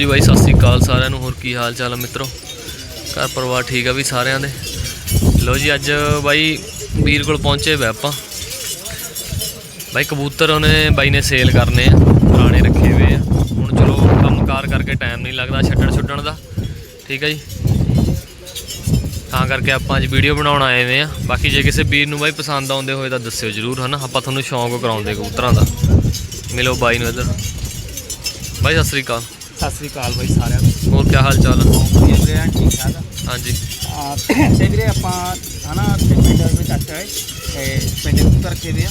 ਜੀ ਬਾਈ, ਸਤਿ ਸ੍ਰੀ ਅਕਾਲ ਸਾਰਿਆਂ ਨੂੰ। ਹੋਰ ਕੀ ਹਾਲ ਚਾਲ ਆ ਮਿੱਤਰੋ? ਘਰ ਪਰਿਵਾਰ ਠੀਕ ਆ ਵੀ ਸਾਰਿਆਂ ਦੇ? ਲੋ ਜੀ, ਅੱਜ ਬਾਈ ਵੀਰ ਕੋਲ ਪਹੁੰਚੇ ਵੇ ਆਪਾਂ। ਬਾਈ, ਕਬੂਤਰ ਉਹਨੇ ਬਾਈ ਨੇ ਸੇਲ ਕਰਨੇ ਆ, ਪੁਰਾਣੇ ਰੱਖੇ ਹੋਏ ਆ। ਹੁਣ ਚਲੋ ਕੰਮਕਾਰ ਕਰਕੇ ਟਾਈਮ ਨਹੀਂ ਲੱਗਦਾ ਛੱਡਣ ਛੁੱਡਣ ਦਾ। ਠੀਕ ਆ ਜੀ? ਤਾਂ ਕਰਕੇ ਆਪਾਂ ਅੱਜ ਵੀਡੀਓ ਬਣਾਉਣ ਆਏ ਹੋਏ ਆ। ਬਾਕੀ ਜੇ ਕਿਸੇ ਵੀਰ ਨੂੰ ਬਾਈ ਪਸੰਦ ਆਉਂਦੇ ਹੋਏ ਤਾਂ ਦੱਸਿਓ ਜਰੂਰ, ਹਨਾ? ਆਪਾਂ ਤੁਹਾਨੂੰ ਸ਼ੌਂਕ ਕਰਾਉਂਦੇ ਕਬੂਤਰਾਂ ਦਾ। ਮਿਲੋ ਬਾਈ ਨੂੰ ਇੱਧਰ। ਬਾਈ, ਸਤਿ ਸ੍ਰੀ ਅਕਾਲ। ਸਤਿ ਸ੍ਰੀ ਅਕਾਲ ਬਾਈ ਸਾਰਿਆਂ ਨੂੰ। ਹੋਰ ਕੀ ਹਾਲ ਚਾਲ ਵਧੀਆ ਵੀਰੇ ਐਨ ਠੀਕ ਠਾਕ। ਹਾਂਜੀ। ਆ ਤੇ ਵੀਰੇ ਆਪਾਂ ਹਨਾ ਤੇ ਪਿੰਡ ਵਿੱਚ ਅੱਛਾ ਹੈ ਤੇ ਪਿੰਡ ਕਬੂਤਰ ਰੱਖੇ ਵੇ ਆ।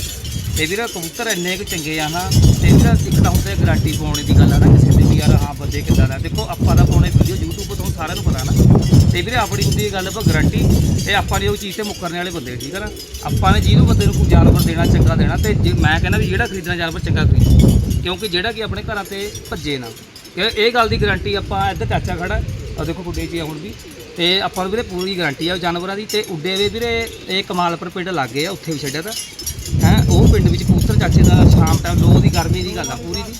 ਤੇ ਵੀਰੇ ਕਬੂਤਰ ਇੰਨੇ ਕੁ ਚੰਗੇ ਆ ਨਾ ਤੇ ਵੀਰੇ ਇੱਕ ਤਾਂ ਹੁੰਦੇ ਗਾਰੰਟੀ ਪਾਉਣੇ ਦੀ ਗੱਲ ਆ ਨਾ ਕਿਸੇ ਦੀ ਵੀ ਯਾਰ ਹਾਂ ਬੰਦੇ ਕਿੱਦਾਂ ਦਾ। ਦੇਖੋ ਆਪਾਂ ਦਾ ਪਾਉਣੇ ਵੀਡੀਓ YouTube ਤੋਂ ਸਾਰਿਆਂ ਨੂੰ ਪਤਾ ਨਾ। ਤੇ ਵੀਰੇ ਆਪਣੀ ਹੁੰਦੀ ਇਹ ਗੱਲ ਪਰ ਗਾਰੰਟੀ ਤੇ ਆਪਾਂ ਨੇ ਉਹ ਚੀਜ਼ ਤੇ ਮੁੱਕਰਨੇ ਵਾਲੇ ਬੰਦੇ ਠੀਕ ਆ ਨਾ? ਆਪਾਂ ਨੇ ਜਿਹਨੂੰ ਬੰਦੇ ਨੂੰ ਕੋਈ ਜਾਨਵਰ ਦੇਣਾ ਚੰਗਾ ਦੇਣਾ ਤੇ ਜੇ ਮੈਂ ਕਹਿੰਦਾ ਵੀ ਜਿਹੜਾ ਖਰੀਦਣਾ ਜਾਨਵਰ ਚੰਗਾ ਖਰੀਦੋ ਕਿਉਂਕਿ ਜਿਹੜਾ ਕਿ ਆਪਣੇ ਘਰਾਂ ਤੇ ਭੱਜੇ ਨਾ। ਇਹ ਇਹ ਗੱਲ ਦੀ ਗਾਰੰਟੀ ਆਪਾਂ ਇੱਧਰ ਚਾਚਾ ਖੜਾ ਆ ਦੇਖੋ ਗੁੱਡੇ 'ਚ ਆ ਹੁਣ ਵੀ। ਤੇ ਆਪਾਂ ਨੂੰ ਵੀਰੇ ਪੂਰੀ ਗਾਰੰਟੀ ਆ ਜਾਨਵਰਾਂ ਦੀ। ਤੇ ਉੱਡੇ ਵੇ ਵੀਰੇ ਇਹ ਕਮਾਲਪੁਰ ਪਿੰਡ ਲੱਗੇ ਆ ਉੱਥੇ ਵੀ ਛੱਡਿਆ ਤਾਂ। ਹੈ ਉਹ ਪਿੰਡ ਵਿੱਚ ਕਬੂਤਰ ਚਾਚੇ ਦਾ ਸ਼ਾਮ ਟਾਈਮ ਲੋ ਦੀ ਗਰਮੀ ਦੀ ਗੱਲ ਆ ਪੂਰੀ ਦੀ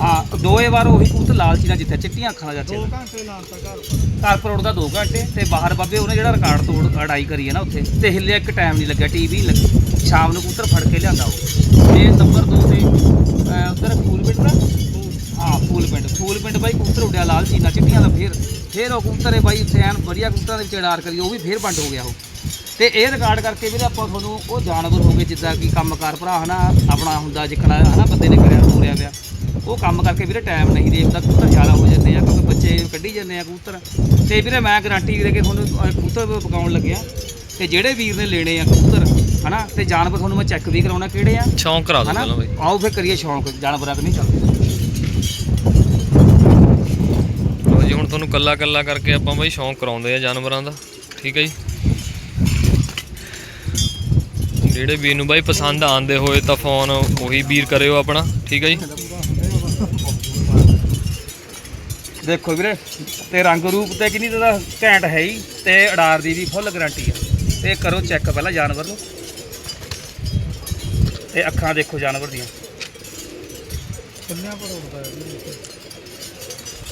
ਹਾਂ ਦੋਏ ਵਾਰ ਉਹੀ ਕਬੂਤਰ ਲਾਲ ਚੀਨਾ ਜਿੱਥੇ ਚਿੱਟੀਆਂ ਅੱਖਾਂ ਦਾ ਚਾਚੇ ਦਾ। ਘਰ ਘਰ ਪਰ ਉੱਡਦਾ 2 ਘੰਟੇ। ਤੇ ਬਾਹਰ ਬਾਬੇ ਉਹਨੇ ਜਿਹੜਾ ਰਿਕਾਰਡ ਤੋੜ ਅੜਾਈ ਕਰੀ ਹੈ ਨਾ ਉੱਥੇ। ਤੇ ਹਿੱਲਿਆ ਇੱਕ ਟਾਈਮ ਨਹੀਂ ਲੱਗਿਆ ਟੀਵੀ ਲੱਗੀ। ਸ਼ਾਮ ਨੂੰ ਕਬੂਤਰ ਫੜ ਕੇ ਲਿਆਂਦਾ ਉਹ। ਤੇ ਨੰਬਰ 2 ਤੇ ਉੱਧਰ ਫੂਲ ਪਿੰਡ ਨਾ ਹਾਂ ਫੂਲ ਪਿੰਡ ਫੂਲ ਪਿੰਡ ਬਾਈ ਕਬੂਤਰ ਉੱਡਿਆ ਲਾਲ ਚੀਨਾ ਚਿੱਟੀਆਂ ਦਾ ਫੇਰ ਫੇਰ ਉਹ ਕਬੂਤਰ ਹੈ ਬਾਈ ਐਨ ਵਧੀਆ ਕਬੂਤਰਾਂ ਦੇ ਵਿੱਚ ਅਡਾਰ ਕਰੀ ਉਹ ਵੀ ਫੇਰ ਬੰਦ ਹੋ ਗਿਆ ਉਹ। ਤੇ ਇਹ ਰਿਕਾਰਡ ਕਰਕੇ ਵੀਰੇ ਆਪਾਂ ਤੁਹਾਨੂੰ ਉਹ ਜਾਨਵਰ ਹੋ ਗਏ ਜਿੱਦਾਂ ਕਿ ਕੰਮਕਾਰ ਭਰਾ ਹਨਾ ਆਪਣਾ ਹੁੰਦਾ ਜਿੱਕਣਾ ਹਨਾ ਬੰਦੇ ਨੇ ਕਰਿਆ ਤੋਰਿਆ ਪਿਆ। ਉਹ ਕੰਮ ਕਰਕੇ ਵੀਰੇ ਟਾਈਮ ਨਹੀਂ ਦੇਖਦਾ ਕਬੂਤਰ ਜ਼ਿਆਦਾ ਹੋ ਜਾਂਦੇ ਆ ਕਿਉਂਕਿ ਬੱਚੇ ਕੱਢੀ ਜਾਂਦੇ ਆ ਕਬੂਤਰ। ਤੇ ਵੀਰੇ ਮੈਂ ਗਾਰੰਟੀ ਦੇ ਕੇ ਤੁਹਾਨੂੰ ਕਬੂਤਰ ਪਕਾਉਣ ਲੱਗਿਆ। ਤੇ ਜਿਹੜੇ ਵੀਰ ਨੇ ਲੈਣੇ ਆ ਕਬੂਤਰ ਹਨਾ ਤੇ ਜਾਨਵਰ ਤੁਹਾਨੂੰ ਮੈਂ ਚੈੱਕ ਵੀ ਕਰਾਉਣਾ ਕਿਹੜੇ ਆ। ਸ਼ੌਂਕ ਕਰਾ ਦੋ ਪਹਿਲਾਂ ਬਾਈ। ਆਓ ਫਿਰ ਕਰੀਏ ਸ਼ੌਂਕ ਜਾਨਵਰਾਂ ਤੇ ਨਹੀਂ ਚੱਲਦੇ। ਲਓ ਹੁਣ ਤੁਹਾਨੂੰ ਕੱਲਾ ਕੱਲਾ ਕਰਕੇ ਆਪਾਂ ਬਾਈ ਸ਼ੌਂਕ ਕਰਾਉਂਦੇ ਆ ਜਾਨਵਰਾਂ ਦਾ, ਠੀਕ ਹੈ ਜੀ। ਜਿਹੜੇ ਵੀਰ ਨੂੰ ਬਾਈ ਪਸੰਦ ਆਉਂਦੇ ਹੋਏ ਤਾਂ ਫੋਨ ਉਹੀ ਵੀਰ ਕਰਿਓ ਆਪਣਾ, ਠੀਕ ਹੈ ਜੀ। ਦੇਖੋ ਵੀਰੇ, ਤੇ ਰੰਗ ਰੂਪ ਤੇ ਕਿੰਨੀ ਦਾ ਘੈਂਟ ਹੈ ਹੀ ਤੇ ਅਡਾਰ ਦੀ ਵੀ ਫੁੱਲ ਗਾਰੰਟੀ ਆ। ਤੇ ਕਰੋ ਚੈੱਕ ਪਹਿਲਾਂ ਜਾਨਵਰ ਨੂੰ। ਤੇ ਅੱਖਾਂ ਦੇਖੋ ਜਾਨਵਰ ਦੀਆਂ। ਕੰਨਿਆ ਪਰ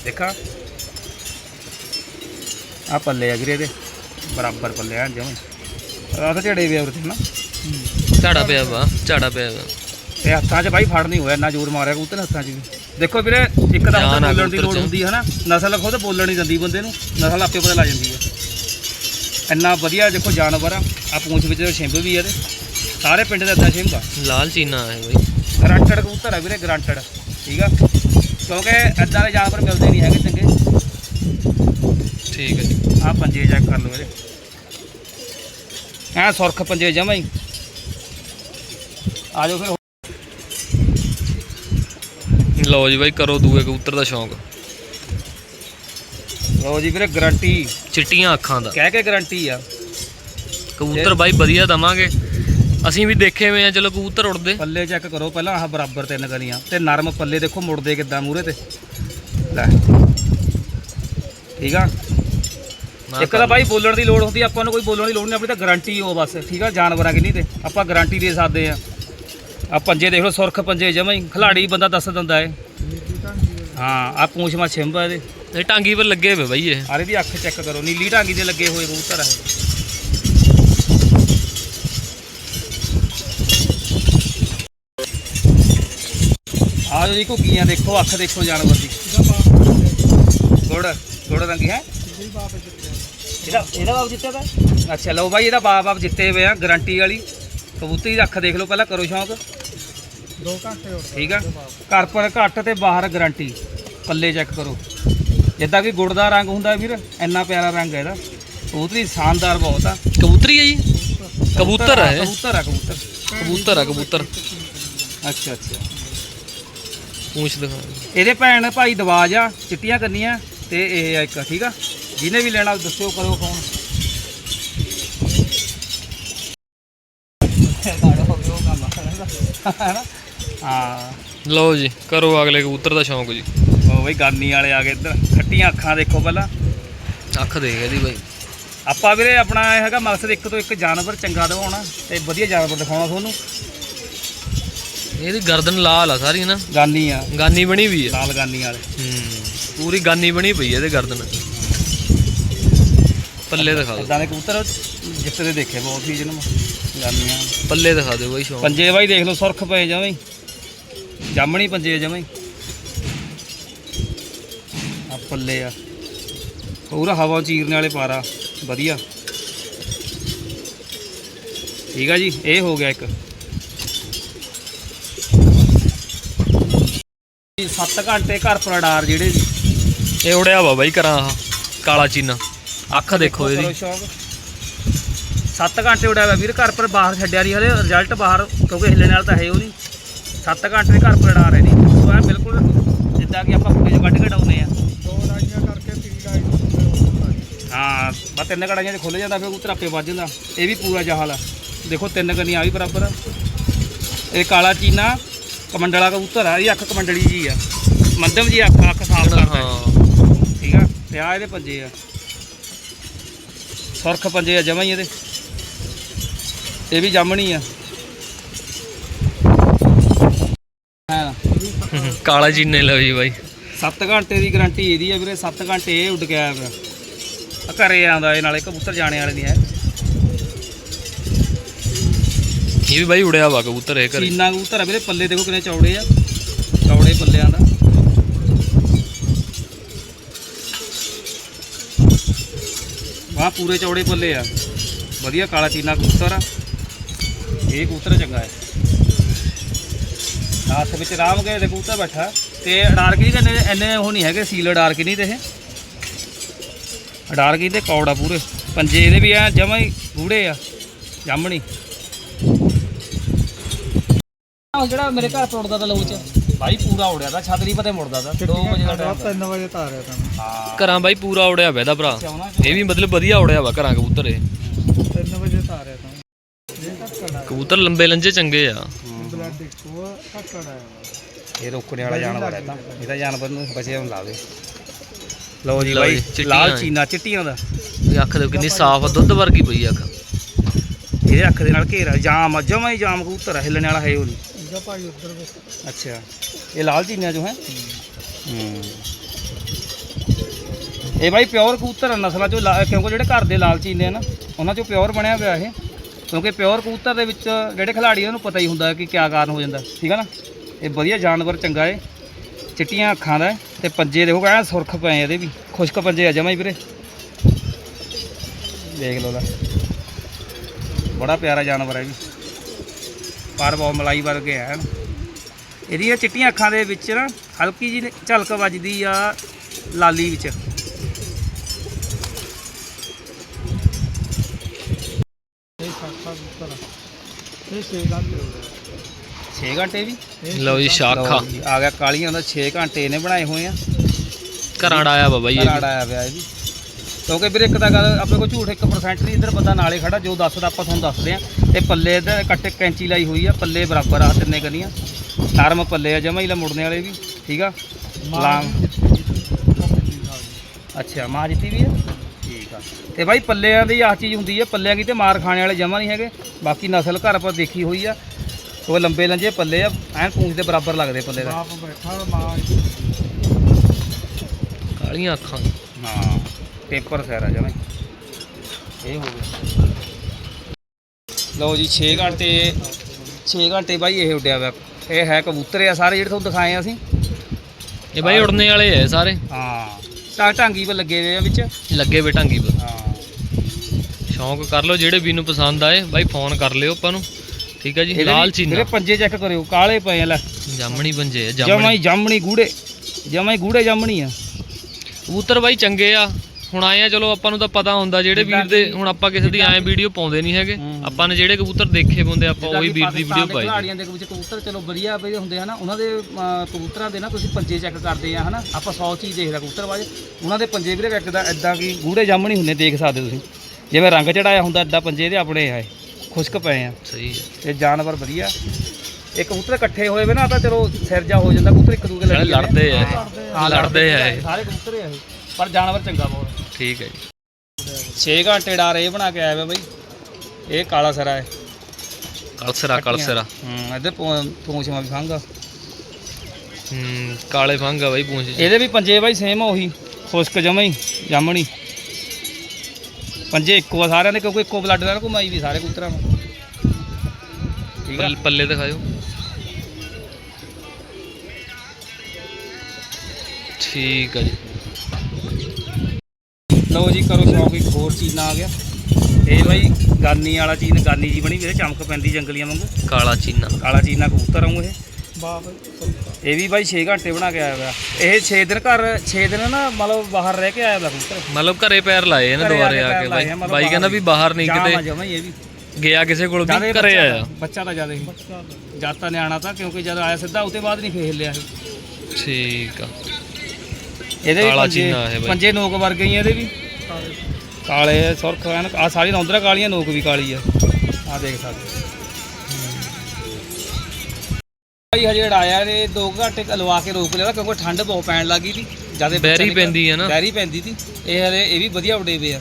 ਦੇਖਾ। ਆ ਪੱਲੇ ਆ ਵੀਰੇ ਇਹਦੇ। ਬਰਾਬਰ ਪੱਲੇ ਆ ਜਮੇ। ਰਾਤ ਝੜੇ ਵੀ ਉਰੇ ਤੇ ਨਾ। ਝਾੜਾ ਪਿਆ ਵਾ ਝਾੜਾ ਪਿਆ ਵਾ। ਤੇ ਹੱਥਾਂ 'ਚ ਬਾਈ ਫੜ ਨਹੀਂ ਹੋਇਆ ਇੰਨਾ ਜ਼ੋਰ ਮਾਰਿਆ ਕਬੂਤਰ ਨੇ ਹੱਥਾਂ 'ਚ ਵੀ। ਦੇਖੋ ਵੀਰੇ ਇੱਕ ਤਾਂ ਹੁੰਦਾ ਬੋਲਣ ਦੀ ਲੋੜ। ਹੁੰਦੀ ਹੈ ਨਾ। ਨਸਲ ਖੁਦ ਬੋਲਣ ਨਹੀਂ ਦਿੰਦੀ ਬੰਦੇ ਨੂੰ। ਨਸਲ ਆਪੇ ਪਤਾ ਲੱਗ ਜਾਂਦੀ ਹੈ। ਇੰਨਾ ਵਧੀਆ ਦੇਖੋ ਜਾਨਵਰ ਆ। ਆ ਪੂੰਛ ਵਿੱਚ ਛਿੰਬ ਵੀ ਆ ਇਹਦੇ। ਸਾਰੇ ਪਿੰਡ ਦਾ ਇੱਦਾਂ ਛਿੰਬ ਆ। ਲਾਲ ਚੀਨਾ ਹੈ ਬਾਈ। ਗਰੰਟਡ ਕਬੂਤਰ ਆ ਵੀਰੇ ਗਰੰਟਡ। ਠੀਕ ਆ? ਕਿਉਂਕਿ ਐਦਾਂ ਦੇ ਜਾਨਵਰ ਮਿਲਦੇ ਨਹੀਂ ਹੈਗੇ ਚੰਗੇ। ਠੀਕ ਹੈ ਆ ਪੰਜੇ ਚੈੱਕ ਕਰ ਲਓ ਇਹਦੇ। ਐ ਸੁਰਖ ਪੰਜੇ ਜਮਾਂ ਹੀ। ਆ ਜਾਓ ਫਿਰ। ਲਓ ਜੀ ਬਾਈ ਕਰੋ ਦੂਏ ਕਬੂਤਰ ਦਾ ਸ਼ੌਂਕ। ਲਓ ਜੀ ਵੀਰੇ ਗਰੰਟੀ ਚਿੱਟੀਆਂ ਅੱਖਾਂ ਦਾ। ਕਹਿ ਕੇ ਗਰੰਟੀ ਆ। ਕਬੂਤਰ ਬਾਈ ਵਧੀਆ ਦਵਾਂਗੇ। ਅਸੀਂ ਵੀ ਦੇਖੇ ਹੋਏ ਆ ਚਲੋ ਕਬੂਤਰ ਉੜਦੇ ਪੱਲੇ ਚੈੱਕ ਕਰੋ ਪਹਿਲਾਂ ਆਹ ਬਰਾਬਰ ਤਿੰਨ ਗਲੀਆਂ। ਤੇ ਨਰਮ ਪੱਲੇ ਦੇਖੋ ਮੁੜਦੇ ਕਿੱਦਾਂ ਮੂਰੇ ਤੇ। ਲੈ। ਠੀਕ ਆ? ਇੱਕ ਤਾਂ ਬਾਈ ਬੋਲਣ ਦੀ ਲੋੜ ਹੁੰਦੀ ਆਪਾਂ ਨੂੰ ਕੋਈ ਬੋਲਣ ਦੀ ਲੋੜ ਨਹੀਂ ਆਪਣੀ ਤਾਂ ਗਾਰੰਟੀ ਹੋ ਬਸ। ਠੀਕ ਆ ਜਾਨਵਰਾਂ ਕਿੰਨੀ ਤੇ ਆਪਾਂ ਗਾਰੰਟੀ ਦੇ ਸਕਦੇ ਆ। ਆ ਪੰਜੇ ਦੇਖ ਲਓ ਸੁਰਖ ਪੰਜੇ ਜਮਾਂ ਹੀ। ਖਿਲਾੜੀ ਬੰਦਾ ਦੱਸ ਦਿੰਦਾ ਏ। ਹੈ ਆ ਪੂੰਛ ਮਾ ਛਿੰਬ ਆ ਇਹਦੇ। ਇਹ ਟਾਂਗੀ ਪਰ ਲੱਗੇ ਹੋਏ ਬਾਈ ਇਹ। ਆਰੇ ਦੀ ਅੱਖ ਚੈੱਕ ਕਰੋ ਨੀਲੀ ਢਾਂਗੀ ਦੇ ਲੱਗੇ ਹੋਏ ਕਬੂਤਰ ਆ ਇਹ। ਆ ਜੋ ਜੀ ਘੁੱਗੀਆਂ ਦੇਖੋ ਅੱਖ ਦੇਖੋ ਜਾਨਵਰ ਦੀ। ਗੁੜ ਗੁੜ ਰੰਗੀ ਹੈ? ਜੀ ਬਾਪ ਜਿੱਤਿਆ ਇਹਦਾ ਇਹਦਾ ਬਾਪ ਜਿੱਤਿਆ ਦਾ ਅੱਛਾ ਲਓ ਬਾਈ ਇਹਦਾ ਬਾਪ ਬਾਪ ਜਿੱਤੇ ਹੋਏ ਆ ਗਾਰੰਟੀ ਵਾਲੀ। ਕਬੂਤਰੀ ਅੱਖ ਦੇਖ ਲਓ ਪਹਿਲਾਂ ਕਰੋ ਸ਼ੌਂਕ। 2 ਘੰਟੇ ਉੱਡਦਾ ਠੀਕ ਆ? ਘਰ ਪਰ ਘੱਟ ਤੇ ਬਾਹਰ ਗਾਰੰਟੀ ਪੱਲੇ ਚੈੱਕ ਕਰੋ। ਜਿੱਦਾਂ ਕਿ ਗੁੜ ਦਾ ਰੰਗ ਹੁੰਦਾ ਵੀਰ ਇੰਨਾ ਪਿਆਰਾ ਰੰਗ ਹੈ ਇਹਦਾ। ਕਬੂਤਰੀ ਸ਼ਾਨਦਾਰ ਬਹੁਤ ਆ। ਕਬੂਤਰੀ ਹੈ ਜੀ? ਕਬੂਤਰ ਆ, ਹੈ। ਕਬੂਤਰ ਆ ਕਬੂਤਰ। ਕਬੂਤਰ ਆ ਕਬੂਤਰ। ਅੱਛਾ ਅੱਛਾ। ਪੂੰਛ ਦਿਖਾ। ਇਹਦੇ ਭੈਣ ਭਾਈ ਦਵਾਜ ਆ ਚਿੱਟੀਆਂ ਕੰਨੀਆਂ ਤੇ ਇਹ ਆ ਇੱਕ ਠੀਕ ਆ? ਜਿਹਨੇ ਵੀ ਲੈਣਾ ਦੱਸਿਓ ਕਰੋ ਫੋਨ। ਹਾਂ ਲਓ ਜੀ ਕਰੋ ਅਗਲੇ ਕਬੂਤਰ ਦਾ ਸ਼ੌਂਕ ਜੀ। ਉਹ ਬਈ ਗਾਨੀ ਵਾਲੇ ਆ ਗਏ ਇੱਧਰ। ਖੱਟੀਆਂ ਅੱਖਾਂ ਦੇਖੋ ਪਹਿਲਾਂ। ਅੱਖ ਦੇਖ ਇਹਦੀ ਬਾਈ। ਆਪਾਂ ਵੀਰੇ ਆਪਣਾ ਇਹ ਹੈਗਾ ਮਕਸਦ ਇੱਕ ਤੋਂ ਇੱਕ ਜਾਨਵਰ ਚੰਗਾ ਦਿਵਾਉਣਾ ਤੇ ਵਧੀਆ ਜਾਨਵਰ ਦਿਖਾਉਣਾ ਤੁਹਾਨੂੰ। ਇਹਦੀ ਗਰਦਨ ਲਾਲ ਆ ਸਾਰੀ ਨਾ ਗਾਨੀ ਆ। ਗਾਨੀ ਬਣੀ ਵੀ ਆ। ਲਾਲ ਗਾਨੀ ਵਾਲੇ। ਹੂੰ। ਪੂਰੀ ਗਾਨੀ ਬਣੀ ਪਈ ਆ ਇਹਦੇ ਗਰਦਨ। ਪੱਲੇ ਦਿਖਾ ਦਿਓ। ਇਦਾਂ ਦੇ ਕਬੂਤਰ ਜਿੱਤੇ ਦੇ ਦੇਖੇ ਬਹੁਤ ਹੀ ਜਨਮ ਗਾਨੀਆਂ ਪੱਲੇ ਦਿਖਾ ਦਿਓ ਬਾਈ ਸ਼ੌਂਕ। ਪੰਜੇ ਬਾਈ ਦੇਖ ਲਓ ਸੁਰਖ ਪਏ ਜਵੇਂ ਜਾਮਣੀ ਪੰਜੇ ਜਵੇਂ ਆ ਪੱਲੇ ਆ। ਪੂਰਾ ਹਵਾ ਚੀਰਨੇ ਵਾਲੇ ਪਾਰਾ ਵਧੀਆ। ਠੀਕ ਆ ਜੀ ਇਹ ਹੋ ਗਿਆ ਇੱਕ। 7 ਘੰਟੇ ਘਰ ਪਰ ਡਾਰ ਜਿਹੜੇ ਜੀ ਇਹ ਉੜਿਆ ਵਾ ਬਾਈ ਕਰਾਂ ਆਹ ਕਾਲਾ ਚੀਨਾ। ਅੱਖ ਦੇਖੋ ਕਰੋ ਇਹਦੀ ਸ਼ੌਂਕ। 7 ਘੰਟੇ ਉਡਿਆ ਵਾ ਵੀਰ ਘਰ ਪਰ ਬਾਹਰ ਛੱਡਿਆ ਨਹੀਂ ਹਲੇ ਰਿਜ਼ਲਟ ਬਾਹਰ ਕਿਉਂਕਿ ਹਿੱਲਣ ਨਾਲ ਤਾਂ ਹੈ ਉਹ ਨਹੀਂ। 7 ਘੰਟੇ ਘਰ ਪਰ ਡਾ ਰਹੇ ਨੇ। ਸੋ ਐਂ ਬਿਲਕੁਲ ਜਿੱਦਾਂ ਕਿ ਆਪਾਂ ਕੁੜੇ ਚ ਡਾਉਨੇ ਆ। ਦੋ ਲਾਈਆਂ ਕਰਕੇ ਤੀਨ ਹਾਂ ਬਸ ਤਿੰਨ ਕੜਾਈਆਂ 'ਚ ਖੁੱਲ ਜਾਂਦਾ ਫਿਰ ਉਤਰ ਆਪੇ ਵੱਜ ਜਾਂਦਾ। ਇਹ ਵੀ ਪੂਰਾ ਜਹਾਲ ਆ। ਦੇਖੋ ਤਿੰਨ ਕੰਨੀਆਂ ਆ ਵੀ ਬਰਾਬਰ ਆ। ਇਹ ਕਾਲਾ ਚੀਨਾ ਕਮੰਡਲਾ ਕਬੂਤਰ ਆ ਇਹ ਅੱਖ ਕਮੰਡਲੀ ਜੀ ਆ। ਮੱਧਮ ਜੀ ਅੱਖ ਅੱਖ ਸਾਫ਼ ਕਰਦਾ ਹੈ। ਹਾਂ ਠੀਕ ਆ? ਤੇ ਆ ਇਹਦੇ ਪੰਜੇ ਆ। ਸੁਰਖ ਪੰਜੇ ਆ ਜਮਾਂ ਹੀ ਇਹਦੇ। ਇਹ ਵੀ ਜਾਮਣੀ ਆ। ਕਾਲਾ ਚੀਨੇ ਲਓ ਜੀ ਬਾਈ। 7 ਘੰਟੇ ਦੀ ਗਾਰੰਟੀ ਇਹਦੀ ਆ ਵੀਰੇ 7 ਘੰਟੇ ਇਹ ਉੱਡ ਪਿਆ ਆ ਘਰੇ ਆਉਂਦਾ ਇਹ ਨਾਲੇ ਕਬੂਤਰ ਜਾਣੇ ਵਾਲੇ ਨਹੀਂ ਹੈ। ਇਹ ਵੀ ਬਾਈ ਉੜਿਆ ਵਾ ਕਬੂਤਰ ਇਹ ਘਰੇ। ਚੀਨਾ ਕਬੂਤਰ ਆ ਵੀਰੇ ਪੱਲੇ ਦੇਖੋ ਕਿੰਨੇ ਚੌੜੇ ਆ। ਚੌੜੇ ਪੱਲਿਆਂ ਦਾ। ਵਾਹ, ਪੂਰੇ ਚੌੜੇ ਪੱਲੇ ਆ। ਵਧੀਆ ਕਾਲਾ ਚੀਨਾ ਕਬੂਤਰ ਆ। ਇਹ ਕਬੂਤਰ ਚੰਗਾ ਹੈ। ਹੱਥ ਵਿੱਚ ਰਾਮ ਗਏ ਦੇ ਕਬੂਤਰ ਬੈਠਾ। ਤੇ ਅਡਾਰਕੀ ਕਹਿੰਦੇ ਇੰਨੇ ਉਹ ਨਹੀਂ ਹੈਗੇ, ਸੀਲ ਅਡਾਰਕੀ ਨਹੀਂ ਤੇ ਇਹ। ਅਡਾਰ ਕੀ ਤੇ ਕੌੜਾ ਪੂਰੇ। ਪੰਜੇ ਇਹਦੇ ਵੀ ਆ, ਜਮਾ ਹੀ ਗੂੜੇ ਆ। ਜਾਮਣੀ ਉਹ ਜਿਹੜਾ ਮੇਰੇ ਘਰ ਤੋੜਦਾ ਤਾਂ ਲਹੂ ਭਾਈ ਪੂਰਾ ਉੜਿਆ ਤਾਂ ਛਤਰੀ ਪਤੇ ਮੁੜਦਾ ਤਾਂ। 2 ਵਜੇ ਦਾ ਟਾਈਮ 3 ਵਜੇ ਤਾਰਿਆ ਤਾਂ ਹਾਂ। ਘਰਾਂ ਬਾਈ ਪੂਰਾ ਉੜਿਆ ਵਾ ਇਹਦਾ ਭਰਾ। ਇਹ ਵੀ ਮਤਲਬ ਵਧੀਆ ਉੜਿਆ ਵਾ ਘਰਾਂ ਕਬੂਤਰ। ਇਹ 3 ਵਜੇ ਤਾਰਿਆ ਤਾਂ ਇਹ ਕੱਟੜਾ ਕਬੂਤਰ ਲੰਬੇ ਲੰਜੇ ਚੰਗੇ ਆ। ਬਲੱਡ ਇੱਕੋ ਕੱਟੜਾ ਹੈ ਇਹ ਰੋਕਣੇ ਵਾਲਾ ਜਾਨਵਰ ਹੈ ਤਾਂ। ਇਹਦਾ ਜਾਨਵਰ ਨੂੰ ਬਚੇ ਹੁਣ ਲਾਵੇ ਲਓ ਜੀ ਲਓ ਬਾਈ ਜੀ, ਚਿੱਟੀਆਂ ਲਾਲ ਹੈ। ਚੀਨਾ ਚਿੱਟੀਆਂ ਦਾ। ਇਹ ਅੱਖ ਦੇ ਕਿੰਨੀ ਸਾਫ਼ ਆ ਦੁੱਧ ਵਰਗੀ ਪਈ ਆ ਅੱਖ। ਇਹਦੇ ਅੱਖ ਦੇ ਨਾਲ ਘੇਰਾ ਜਾਮ ਆ, ਜਮਾਂ ਹੀ ਜਾਮ ਕਬੂਤਰ ਆ, ਹਿੱਲਣ ਵਾਲਾ ਹੈ ਉਹ ਨਹੀਂ। ਇਹਦਾ ਭਾਈ ਉੱਧਰ ਵੇਖ ਅੱਛਾ। ਇਹ ਲਾਲ ਚੀਨਾ ਜੋ ਹੈ? ਹੂੰ। ਇਹ ਬਾਈ ਪਿਓਰ ਕਬੂਤਰ ਆ, ਨਸਲਾਂ ਚੋਂ ਲਾ- ਕਿਉਂਕਿ ਜਿਹੜੇ ਘਰ ਦੇ ਲਾਲ ਚੀਨੇ ਆ ਨਾ ਉਹਨਾਂ ਚੋਂ ਪਿਓਰ ਬਣਿਆ ਹੋਇਆ ਇਹ। ਕਿਉਂਕਿ ਪਿਓਰ ਕਬੂਤਰ ਦੇ ਵਿੱਚ ਜਿਹੜੇ ਖਿਲਾੜੀ ਆ, ਉਹਨੂੰ ਪਤਾ ਹੀ ਹੁੰਦਾ ਕਿ ਕਿਆ ਕਾਰਨ ਹੋ ਜਾਂਦਾ। ਠੀਕ ਆ ਨਾ? ਇਹ ਵਧੀਆ ਜਾਨਵਰ ਚੰਗਾ ਏ। ਚਿੱਟੀਆਂ ਅੱਖਾਂ ਦਾ ਹੈ ਤੇ ਪੰਜੇ ਦੇਖੋ ਐਂ ਸੁਰਖ ਪਏ ਆ ਇਹਦੇ ਵੀ। ਖੁਸ਼ਕ ਪੰਜੇ ਆ ਜਮਾ ਹੀ ਵੀਰੇ। ਦੇਖ ਲਓ ਲੈ। ਬੜਾ ਪਿਆਰਾ ਜਾਨਵਰ ਹੈ ਜੀ ਪਰ ਬਹੁਤ ਮਲਾਈ ਵਰਗੇ ਹੈ ਇਹਦੀਆਂ ਚਿੱਟੀਆਂ ਅੱਖਾਂ ਦੇ ਵਿੱਚ ਨਾ ਹਲਕੀ ਜੀ ਝਲਕ ਵੱਜਦੀ ਆ ਲਾਲੀ ਵਿੱਚ। ਇਹ ਸਾਖਾ ਉੱਤਰ ਇਹ ਛੇ ਘੰਟੇ ਹੋ ਗਏ। 6 ਘੰਟੇ ਵੀ? ਲਓ ਜੀ ਸ਼ਾਖਾ। ਲਓ ਜੀ, ਆ ਗਿਆ ਕਾਲੀਆਂ ਦਾ 6 ਘੰਟੇ ਇਹਨੇ ਬਣਾਏ ਹੋਏ ਆ। ਘਰਾਂ ਆਇਆ ਵਾ ਬਾਈ ਇਹ। ਘਰਾੜ ਆਇਆ ਪਿਆ ਇਹ ਵੀ। ਕਿਉਂਕਿ ਵੀਰੇ ਇੱਕ ਤਾਂ ਗੱਲ ਆਪਣੇ ਕੋਲ ਝੂਠ 1% ਨਹੀਂ ਇੱਧਰ ਬੰਦਾ ਨਾਲੇ ਖੜਾ ਜੋ ਦੱਸਦਾ ਆਪਾਂ ਤੁਹਾਨੂੰ ਦੱਸਦੇ ਆ ਇਹ ਪੱਲੇ ਇਹਦੇ ਕੱਟੇ ਕੈਂਚੀ ਲਾਈ ਹੋਈ ਆ ਪੱਲੇ ਬਰਾਬਰ ਆ ਤਿੰਨੇ ਕੰਨੀਆਂ। ਨਰਮ ਪੱਲੇ ਆ ਜਮਾ ਹੀ ਲਾ ਮੁੜਨੇ ਵਾਲੇ ਵੀ ਠੀਕ ਆ? ਲਾਮ ਅੱਛਾ ਮਾਂ ਜਿੱਤੀ ਵੀ ਆ? ਠੀਕ ਆ। ਤੇ ਬਾਈ ਪੱਲਿਆਂ ਦੀ ਆਹ ਚੀਜ਼ ਹੁੰਦੀ ਆ ਪੱਲਿਆਂ ਕੀ ਤੇ ਮਾਰ ਖਾਣੇ ਵਾਲੇ ਜਮਾ ਨਹੀਂ ਹੈਗੇ। ਬਾਕੀ ਨਸਲ ਘਰ ਆਪਾਂ ਦੇਖੀ ਹੋਈ ਆ। ਉਹ ਲੰਬੇ ਲੰਜੇ ਪੱਲੇ ਆ ਐਨ ਪੂੰਛ ਦੇ ਬਰਾਬਰ ਲੱਗਦੇ ਪੱਲੇ ਦਾ। ਬਾਪ ਬੈਠਾ ਮਾਂ ਕਾਲੀਆਂ ਅੱਖਾਂ। ਹਾਂ। ਪੇਪਰ ਸੈਰ ਆ ਜਮਾ ਹੀ। ਇਹ ਹੋ ਗਿਆ। ਲਓ ਜੀ 6 ਘੰਟੇ 6 ਘੰਟੇ ਬਾਈ ਇਹ ਉੱਡਿਆ ਵਾ ਇਹ ਹੈ ਕਬੂਤਰ ਆ ਸਾਰੇ ਜਿਹੜੇ ਤੁਹਾਨੂੰ ਦਿਖਾਏ ਆ ਅਸੀਂ। ਇਹ ਬਾਈ ਉੜਨੇ ਵਾਲੇ ਐ ਸਾਰੇ। ਹਾਂ। ਤਾਂ ਢਾਂਗੀ 'ਤੇ ਲੱਗੇ ਹੋਏ ਆ ਵਿੱਚ। ਲੱਗੇ ਵੇ ਢਾਂਗੀ ਪਰ ਹਾਂ। ਸ਼ੌਂਕ ਕਰ ਲਓ ਜਿਹੜੇ ਵੀ ਨੂੰ ਪਸੰਦ ਆਏ ਬਾਈ ਫੋਨ ਕਰ ਲਿਓ ਆਪਾਂ ਨੂੰ। ਠੀਕ ਆ ਜੀ ਲਾਲ ਚੀਨਾ ਇਹਦੇ ਪੰਜੇ ਚੈੱਕ ਕਰਿਓ ਕਾਲੇ ਪਏ ਆ ਲੈ। ਜਾਮਣੀ ਪੰਜੇ ਆ, ਜਮਾ ਜਾਮਣੀ। ਹੀ ਜਾਮਣੀ ਗੂੜੇ ਜਮਾ ਹੀ ਗੂੜੇ ਜਾਮਣੀ ਆ। ਕਬੂਤਰ ਬਾਈ ਚੰਗੇ ਆ। ਹੁਣ ਆਏ ਆ ਚਲੋ ਆਪਾਂ ਨੂੰ ਤਾਂ ਪਤਾ ਹੁੰਦਾ ਜਿਹੜੇ ਵੀਰ ਦੇ ਹੁਣ ਆਪਾਂ ਕਿਸੇ ਦੀ ਐਂ ਵੀਡੀਓ ਪਾਉਂਦੇ ਨਹੀਂ ਹੈਗੇ। ਆਪਾਂ ਨੇ ਜਿਹੜੇ ਕਬੂਤਰ ਦੇਖੇ ਹੁੰਦੇ ਆਪਾਂ ਉਹੀ ਵੀਰ ਦੀ ਵੀਡੀਓ ਦੇ ਪਾਈ ਖਿਡਾਰੀਆਂ ਦੇ ਵਿੱਚ ਕਬੂਤਰ ਚਲੋ ਵਧੀਆ ਵੀ ਹੁੰਦੇ ਆ ਨਾ ਉਹਨਾਂ ਦੇ ਅਮ, ਕਬੂਤਰਾਂ ਦੇ ਨਾ ਤੁਸੀਂ ਪੰਜੇ ਚੈੱਕ ਕਰਦੇ ਆ ਹਨਾ? ਆਪਾਂ 100 ਚੀਜ਼ ਦੇਖਦਾ ਕਬੂਤਰ ਬਾਜ ਉਹਨਾਂ ਦੇ ਪੰਜੇ ਵੀਰੇ ਵੇਖਦਾ ਐਦਾਂ ਕੀ ਗੂੜੇ ਜਾਮਣੀ ਹੁੰਦੇ ਦੇਖ ਸਕਦੇ ਤੁਸੀਂ। ਜਿਵੇਂ ਰੰਗ ਚੜਾਇਆ ਹੁੰਦਾ ਐਦਾਂ ਪੰਜੇ ਦੇ ਆਪਣੇ ਆਏ ਖੁਸ਼ਕ ਪਏ ਆ। ਸਹੀ ਹੈ। ਤੇ ਜਾਨਵਰ ਵਧੀਆ। ਇਹ ਕਬੂਤਰ ਇਕੱਠੇ ਹੋਏ ਵੇ ਨਾ ਤਾਂ ਚਲੋ ਸਿਰ ਜਾ ਹੋ ਜਾਂਦਾ ਕਬੂਤਰ ਇੱਕ ਦੂਜੇ ਨਾਲੇ ਜਾਂਦੇ ਲੜਦੇ ਆ ਹਾਂ, ਲੜਦੇ ਆ ਇਹ। ਸਾਰੇ ਕਬੂਤਰ ਆ ਇਹ। ਪਰ ਜਾਨਵਰ ਚੰਗਾ ਬਹੁਤ ਠੀਕ ਹੈ ਜੀ। 6 ਘੰਟੇ ਡਾਰ ਇਹ ਬਣਾ ਕੇ ਆਇਆ ਵਾ ਬਈ। ਇਹ ਕਾਲਾ ਸਰਾ ਹੈ। ਕਲਸਰਾ ਕਲਸਰਾ ਹੂੰ ਇਹਦੇ ਪੂੰਛ ਮਾ ਵੀ ਖੰਗਾ ਹੂੰ ਕਾਲੇ ਫੰਗ ਆ ਬਾਈ ਪੂੰਛ 'ਚ। ਇਹਦੇ ਵੀ ਪੰਜੇ ਬਾਈ ਸੇਮ ਉਹੀ ਖੁਸ਼ਕ ਜਮਾ ਹੀ ਜਾਮਣੀ। ਪੰਜੇ ਇੱਕੋ ਆ ਸਾਰਿਆਂ ਦੇ ਕਿਉਂਕਿ ਇੱਕੋ ਬਲੱਡ ਨਾਲ ਘੁਮਾਈ ਵੀ ਸਾਰੇ ਕਬੂਤਰਾਂ ਨੂੰ ਠੀਕ ਆ? ਪੱਲ- ਪੱਲੇ ਦਿਖਾਇਓ। ਠੀਕ ਆ ਜੀ। ਲਓ ਜੀ ਕਰੋ ਸ਼ੌਕ ਇੱਕ ਹੋਰ ਚੀਜ਼ ਨਾ ਆ ਗਿਆ। ਇਹ ਬਾਈ ਗਾਨੀ ਵਾਲਾ ਚੀਜ਼ ਗਾਨੀ ਜੀ ਬਣੀ ਵੀ ਇਹ ਚਮਕ ਪੈਂਦੀ ਜੰਗਲੀਆਂ ਵਾਂਗੂ। ਕਾਲਾ ਚੀਨਾ। ਕਾਲਾ ਚੀਨਾ ਕਬੂਤਰ ਆਉਂ ਇਹ। ਵਾਹ। ਇਹ ਵੀ ਬਾਈ 6 ਘੰਟੇ ਬਣਾ ਕੇ ਆਇਆ ਹੋਇਆ ਇਹ 6 ਦਿਨ ਘਰ 6 ਦਿਨ ਨਾ ਮਤਲਬ ਬਾਹਰ ਰਹਿ ਕੇ ਆਇਆ ਹੋਇਆ ਕਬੂਤਰ। ਮਤਲਬ ਘਰੇ ਪੈਰ ਲਾਏ ਇਹਨੇ ਦੁਬਾਰੇ ਆ ਕੇ ਬਾਈ। ਬਾਈ ਕਹਿੰਦਾ ਵੀ ਬਾਹਰ ਨਹੀਂ ਕਿਤੇ। ਗਿਆ ਕਿਸੇ ਕੋਲ ਵੀ ਘਰੇ ਆਇਆ। ਬੱਚਾ ਤਾਂ ਜ਼ਿਆਦਾ ਹੀ। ਬੱਚਾ ਦਾ ਜਦ ਤਾਂ ਨਿਆਣਾ ਤਾਂ ਕਿਉਂਕਿ ਜਦ ਆਇਆ ਸਿੱਧਾ ਉਤੇ ਬਾਅਦ ਨਹੀਂ ਫੇਰ ਲਿਆ ਇਹ। ਠੀਕ ਆ। ਇਹਦੇ ਵੀ ਕਾਲਾ ਪੰਜੇ ਚੀਨਾ ਇਹ ਬਾਈ। ਪੰਜੇ ਨੋਕ ਵਰਗੇ ਹੀ ਆ ਇਹਦੇ ਵੀ। ਕਾਲੇ ਸੁਰਖ ਹਨ ਆ ਸਾਰੀ ਨੌਂਦਰਾ ਕਾਲੀਆਂ ਨੋਕ ਵੀ ਕਾਲੀ ਆ। ਆ ਦੇਖ ਸਕਦੇ ਭਾਈ ਹਜੇ ਅੜਾਇਆ ਨੇ 2 ਘੰਟੇ ਕ ਲਵਾ ਕੇ ਰੋਕ ਲਿਆ ਕਿਉਂਕਿ ਠੰਡ ਬਹੁਤ ਪੈਣ ਲੱਗੀ ਸੀ। ਜ਼ਿਆਦਾ ਬੈਰੀ ਪੈਂਦੀ ਆ ਨਾ। ਬੈਰੀ ਪੈਂਦੀ ਸੀ। ਇਹ ਹਲੇ ਇਹ ਵੀ ਵਧੀਆ ਉੱਡੇ ਵੇ ਆ।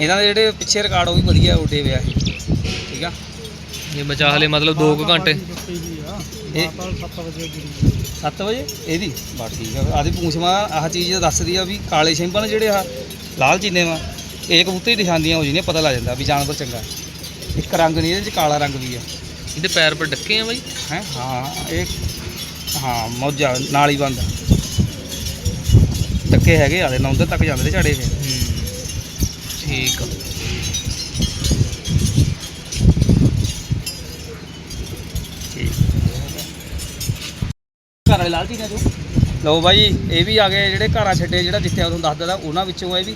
ਇਹਨਾਂ ਦੇ ਜਿਹੜੇ ਪਿੱਛੇ ਰਿਕਾਰਡ ਉਹ ਵੀ ਵਧੀਆ ਉੱਡੇ ਵੇ ਆ ਇਹ। ਠੀਕ ਆ? ਇਹ ਬਚਾ ਹਲੇ ਮਤਲਬ 2 ਘੰਟੇ। ਆ। ਇਹ- ਮਾਤਾ 7 ਵਜੇ ਦੀ। 7 ਵਜੇ? ਇਹਦੀ? ਬਸ ਠੀਕ ਆ। ਆਦੀ ਪੂੰਛਵਾ ਆਹ ਚੀਜ਼ ਦੱਸਦੀ ਆ ਵੀ ਕਾਲੇ ਸਿੰਬਲ ਜਿਹੜੇ ਆ ਲਾਲ ਚੀਨੇ ਵਾ ਇਹ ਕਬੂਤਰ ਹੀ ਨਿਸ਼ਾਨੀਆਂ ਹੋ ਜਾਂਦੀਆਂ ਪਤਾ ਲੱਗ ਜਾਂਦਾ ਵੀ ਜਾਨਵਰ ਚੰਗਾ। ਇੱਕ ਰੰਗ ਨਹੀਂ ਇਹਦੇ ਚ ਕਾਲਾ ਰੰਗ ਵੀ ਆ। ਇਹਦੇ ਪੈਰ ਪਰ ਡੱਕੇ ਆ ਬਾਈ? ਹੈ? ਹਾਂ ਇਹ ਹਾਂ ਮੌਜਾ ਨਾਲ ਹੀ ਬੰਦ। ਟੱਕੇ ਹੈਗੇ ਆਲੇ ਨੌਂਦਰ ਤੱਕ ਜਾਂਦੇ ਨੇ ਝਾੜੇ ਫੇ ਠੀਕ ਆ। ਘਰ ਵਾਲੇ ਲਾਲ ਚੀਨਾ ਚੋਂ ਲਓ ਬਾਈ ਇਹ ਵੀ ਆ ਗਏ ਜਿਹੜੇ ਘਰਾਂ ਛੱਡੇ ਜਿਹੜਾ ਜਿੱਥੇ ਤੁਹਾਨੂੰ ਦੱਸ ਦਿੰਦਾ ਉਹਨਾਂ ਵਿੱਚੋਂ ਇਹ ਵੀ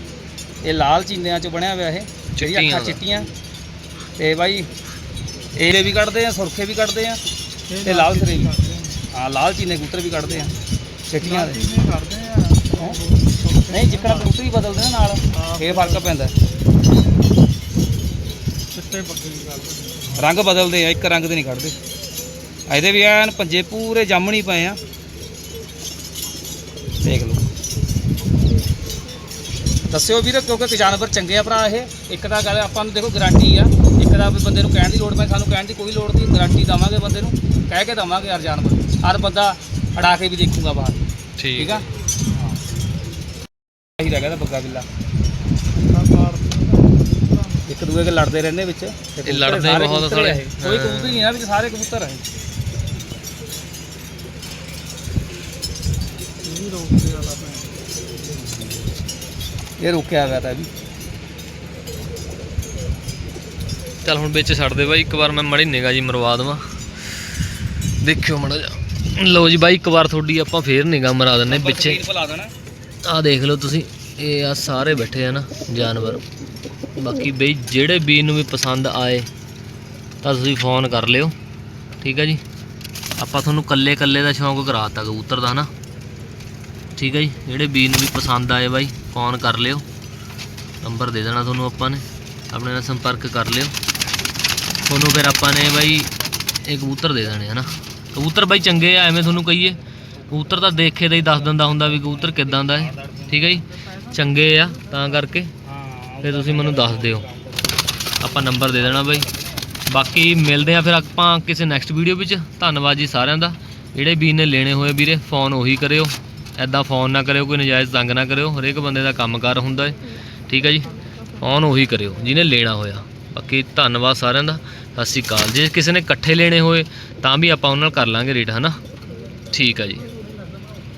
ਇਹ ਲਾਲ ਚੀਨਿਆਂ ਚੋਂ ਬਣਿਆ ਹੋਇਆ ਇਹ। ਜਿਹੜੀ ਚਿੱਟੀਆਂ ਅੱਖਾਂ। ਚਿੱਟੀਆਂ। ਤੇ ਬਾਈ ਇਹਦੇ ਵੀ ਕੱਢਦੇ ਆ ਸੁਰਖੇ ਵੀ ਕੱਢਦੇ ਆ ਤੇ ਲਾਲ ਸਰੇ ਵੀ। ਹਾਂ ਲਾਲ ਚੀਨੇ ਕਬੂਤਰ ਵੀ ਕੱਢਦੇ ਆ ਚਿੱਟੀਆਂ ਦੇ। ਨਹੀਂ ਜਿੱਕਣਾ ਕਬੂਤਰ ਹੀ ਬਦਲਦੇ ਨੇ ਨਾਲ ਇਹ ਫ਼ਰਕ ਪੈਂਦਾ। ਚਿੱਟੇ ਬੱਗੇ ਵੀ ਕਰਦੇ ਰੰਗ ਬਦਲਦੇ ਆ ਇੱਕ ਰੰਗ ਦੇ ਨਹੀਂ ਕੱਢਦੇ। ਇਹਦੇ ਵੀ ਐਨ ਪੰਜੇ ਪੂਰੇ ਜਾਮਣੀ ਪਏ ਆ। ਦੇਖ ਲਓ। ਦੱਸਿਓ ਵੀਰ ਕਿਉਂਕਿ ਜਾਨਵਰ ਚੰਗੇ ਆ ਭਰਾ ਇਹ। ਇੱਕ ਤਾਂ ਗੱਲ ਆਪਾਂ ਨੂੰ ਦੇਖੋ ਗਾਰੰਟੀ ਆ। ਇੱਕ ਦਾ ਵੀ ਬੰਦੇ ਨੂੰ ਕਹਿਣ ਦੀ ਲੋੜ ਪੈ ਸਾਨੂੰ ਕਹਿਣ ਦੀ ਕੋਈ ਲੋੜ ਨਹੀਂ। ਗਾਰੰਟੀ ਦਵਾਂਗੇ ਬੰਦੇ ਨੂੰ। ਕਹਿ ਕੇ ਦਵਾਂਗੇ ਯਾਰ ਜਾਨਵਰ ਹਰ ਬੰਦਾ ਅੜਾ ਕੇ ਵੀ ਦੇਖੂਗਾ ਬਾਹਰ। ਠੀਕ ਆ? ਹਾਂ। ਇਹੀ ਰਹਿ ਗਿਆ ਤਾਂ ਬੱਗਾ ਬਿੱਲਾ। ਇੱਕ ਦੂਏ ਕੇ ਲੜਦੇ ਰਹਿੰਦੇ ਵਿੱਚ। ਤੇ ਕਬੂਤਰ ਲੜਦੇ ਸਾਰੇ ਬਹੁਤ ਇਹ। ਸਾਲੇ। ਕੋਈ। ਕਬੂਤਰ ਨਹੀਂ ਆ ਵਿੱਚ ਸਾਰੇ ਕਬੂਤਰ ਆ ਇਹ। ਇਹ ਵੀ ਇਹ ਰੁਕਿਆ ਹੋਇਆ ਤਾਂ ਇਹ ਵੀ ਚੱਲ ਹੁਣ ਵਿੱਚ ਛੱਡ ਦੇ ਬਾਈ ਇੱਕ ਵਾਰ ਮੈਂ ਮੜੀ ਨਿਗਾ ਜੀ ਮਰਵਾ ਦੇਵਾਂ। ਦੇਖਿਓ ਮੜਾ ਜਾ ਲਓ ਜੀ ਬਾਈ ਇੱਕ ਵਾਰ ਤੁਹਾਡੀ ਆਪਾਂ ਫੇਰ ਨਿਗਾ ਮਰਾ ਦਿੰਨੇ ਪਿੱਛੇ। ਭੁਲਾ ਦੇਣਾ। ਆਹ ਦੇਖ ਲਓ ਤੁਸੀਂ ਇਹ ਆ ਸਾਰੇ ਬੈਠੇ ਆ ਨਾ ਜਾਨਵਰ। ਬਾਕੀ ਬਈ ਜਿਹੜੇ ਬੀਜ ਨੂੰ ਵੀ ਪਸੰਦ ਆਏ ਤਾਂ ਤੁਸੀਂ ਫੋਨ ਕਰ ਲਿਓ। ਠੀਕ ਹੈ ਜੀ। ਆਪਾਂ ਤੁਹਾਨੂੰ ਕੱਲੇ ਕੱਲੇ ਦਾ ਸ਼ੌਂਕ ਕਰਾਤਾ ਕਬੂਤਰ ਦਾ ਹਨਾ ਠੀਕ ਹੈ ਜੀ? ਜਿਹੜੇ ਬੀਜ ਨੂੰ ਵੀ ਪਸੰਦ ਆਏ ਬਾਈ ਫੋਨ ਕਰ ਲਿਓ। ਨੰਬਰ ਦੇ ਦੇਣਾ ਤੁਹਾਨੂੰ ਆਪਾਂ ਨੇ। ਆਪਣੇ ਨਾਲ ਸੰਪਰਕ ਕਰ ਲਿਓ। ਤੁਹਾਨੂੰ ਫਿਰ ਆਪਾਂ ਨੇ ਬਾਈ, ਇਹ ਕਬੂਤਰ ਦੇ ਦੇਣੇ ਹਨਾ ਕਬੂਤਰ ਬਾਈ ਚੰਗੇ ਆ, ਐਵੇਂ ਤੁਹਾਨੂੰ ਕਹੀਏ। ਕਬੂਤਰ ਤਾਂ ਦੇਖੇ ਦਾ ਹੀ ਦੱਸ ਦਿੰਦਾ ਹੁੰਦਾ ਵੀ ਕਬੂਤਰ ਕਿੱਦਾਂ ਦਾ ਹੈ। ਠੀਕ ਹੈ ਜੀ? ਚੰਗੇ ਆ, ਤਾਂ ਕਰਕੇ। ਹਾਂ ਫਿਰ ਤੁਸੀਂ ਮੈਨੂੰ ਦੱਸ ਦਿਓ। ਆਪਾਂ ਨੰਬਰ ਦੇ ਦੇਣਾ ਬਾਈ। ਬਾਕੀ ਮਿਲਦੇ ਆ ਫਿਰ ਆਪਾਂ ਕਿਸੇ ਨੈਕਸਟ ਵੀਡੀਓ ਵਿੱਚ। ਧੰਨਵਾਦ ਜੀ ਸਾਰਿਆਂ ਦਾ। ਜਿਹੜੇ ਵੀ ਨੇ ਲੈਣੇ ਹੋਏ ਵੀਰੇ ਫੋਨ ਉਹੀ ਕਰਿਓ। ਐਦਾਂ ਫੋਨ ਨਾ ਕਰਿਓ, ਕੋਈ ਨਜਾਇਜ਼ ਤੰਗ ਨਾ ਕਰਿਓ, ਹਰੇਕ ਬੰਦੇ ਦਾ ਕੰਮਕਾਰ ਹੁੰਦਾ ਹੈ ਠੀਕ ਹੈ ਜੀ? ਫੋਨ ਉਹੀ ਕਰਿਓ, ਜਿਹਨੇ ਲੈਣਾ ਹੋਇਆ। ਬਾਕੀ ਧੰਨਵਾਦ ਸਾਰਿਆਂ ਦਾ। ਸਤਿ ਸ਼੍ਰੀ ਅਕਾਲ। ਜੇ ਕਿਸੇ ਨੇ ਇਕੱਠੇ ਲੈਣੇ ਹੋਏ, ਤਾਂ ਵੀ ਆਪਾਂ ਉਹਨਾਂ ਨਾਲ ਕਰ ਲਾਂਗੇ ਰੇਟ, ਹਨਾ? ਠੀਕ ਹੈ ਜੀ।